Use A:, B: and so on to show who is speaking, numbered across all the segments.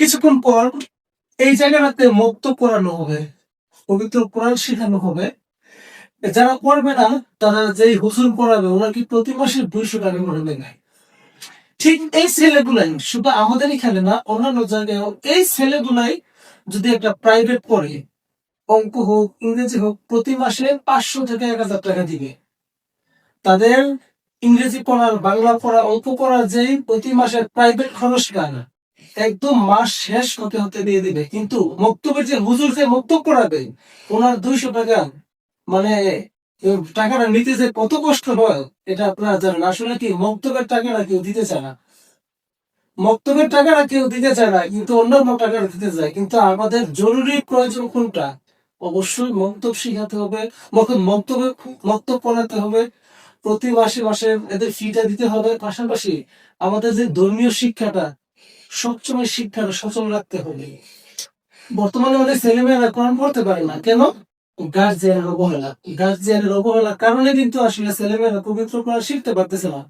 A: কিছুক্ষণ পর এই জায়গাটাতে মুক্ত করানো হবে, পবিত্র কোরআন শেখানো হবে। যারা পড়বে না, তারা যেই হুজুর পড়াবে, ওরা কি প্রতি মাসে দুইশো টাকা করে নেয়? ঠিক এই ছেলেগুলাই, শুধু আমাদের এখানে না, অন্যান্য জায়গায় এই ছেলেগুলাই যদি একটা প্রাইভেট পড়ে, অঙ্ক হোক, ইংরেজি হোক, প্রতি মাসে পাঁচশো থেকে এক হাজার টাকা দিবে। তাদের ইংরেজি পড়ার, বাংলা পড়া, অল্প পড়ার যেই প্রতি মাসের প্রাইভেট খরচ খরচটা একদম মাস শেষ হতে হতে দিয়ে দিবে। কিন্তু মক্তবের যে হুজুর যে মক্তব করাবে ওনার দুইশো টাকা মানে টাকাটা নিতে যে কত কষ্ট হয়, এটা আপনারা জানেন। আসলে কি, মক্তবের টাকাটা কেউ দিতে চায় না। মক্তবের টাকাটা কেউ দিতে চায় না, কিন্তু অন্যান্য টাকাটা দিতে চায়। কিন্তু আমাদের জরুরি প্রয়োজন কোনটা? অবশ্যই মক্তব শিখাতে হবে মক- মক্তবে মক্তব পড়াতে হবে। প্রতি মাসে মাসে এদের ফিটা দিতে হবে। পাশাপাশি আমাদের যে ধর্মীয় শিক্ষাটা সবসময় শিক্ষাটা সচল রাখতে হবে। বর্তমানে অনেক ছেলেমেয়েরা কোরআন পড়তে পারে না। কেন? গার্জিয়ানের অবহেলা। গার্জিয়ানের অবহেলার কারণে কিন্তু আসলে ছেলেমেয়েরা পবিত্র কোরআন শিখতে পারতেছে না।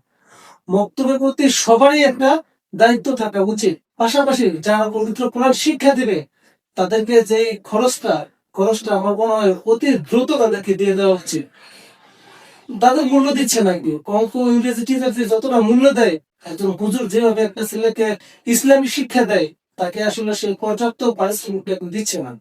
A: মক্তবের প্রতি সবারই একটা দায়িত্ব থাকা উচিত। পাশাপাশি যারা পবিত্র কোরআন শিক্ষা দিবে, তাদেরকে যে খরচটা খরচটা আমার মনে হয় অতি দ্রুত তাদেরকে দিয়ে দেওয়া উচিত। তাদের মূল্য দিচ্ছে না কেউ ইংরেজি টিচার যতটা মূল্য দেয়, একজন হুজুর যেভাবে একটা ছেলেকে ইসলামী শিক্ষা দেয়, তাকে আসলে সে পর্যাপ্ত পারিশ্রমিক দিচ্ছে না।